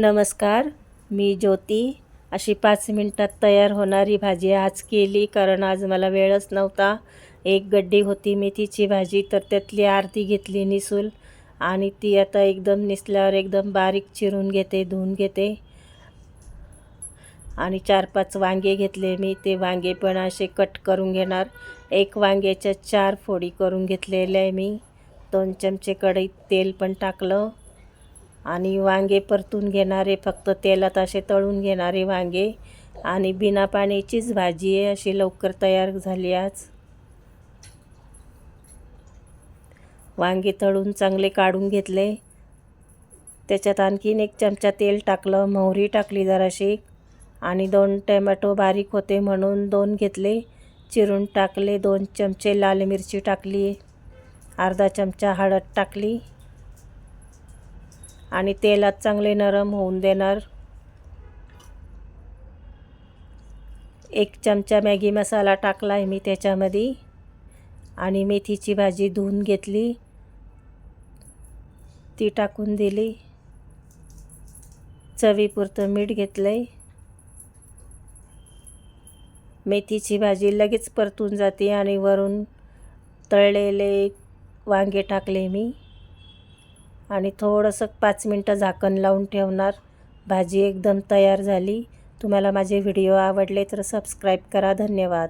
नमस्कार मी ज्योती. अशी पाच मिनटात तयार होणारी भाजी आज केली कारण आज मला वेळच नव्हता. एक गड्डी होती मेथीची भाजी तर त्यातली आरती घेतली निसूल आणि ती आता एकदम निसल्यावर एकदम बारीक चिरून घेते धुवून घेते. आणि चार पाच वांगे घेतले मी ते वांगे पण असे कट करून घेणार. एक वांग्याच्या चार फोडी करून घेतलेल्या आहे मी. दोन चमचे कढईत तेल पण टाकलं. आणि वांगे परतून घेणारे फक्त तेलात असे तळून घेणारे वांगे आणि बिना पाण्याचीच भाजी आहे अशी लवकर तयार झाली आज. वांगे तळून चांगले काढून घेतले. त्याच्यात आणखीन एक चमचा तेल टाकलं मोहरी टाकली जराशी आणि दोन टमॅटो बारीक होते म्हणून दोन घेतले. चिरून टाकले दोन चमचे लाल मिरची टाकली अर्धा चमचा हळद टाकली. आणि तेलात चांगले नरम होऊन देणार. एक चमचा मॅगी मसाला टाकला आहे मी त्याच्यामध्ये. आणि मेथीची भाजी धुवून घेतली. ती टाकून दिली. चवीपुरतं मीठ घेतलं आहे मेथीची भाजी लगेच परतून जाते आणि वरून तळलेले वांगे टाकले मी. आणि थोडंसं पाच मिनटं झाकण लावून ठेवणार. भाजी एकदम तयार झाली. तुम्हाला माझे व्हिडिओ आवडले तर सबस्क्राईब करा. धन्यवाद.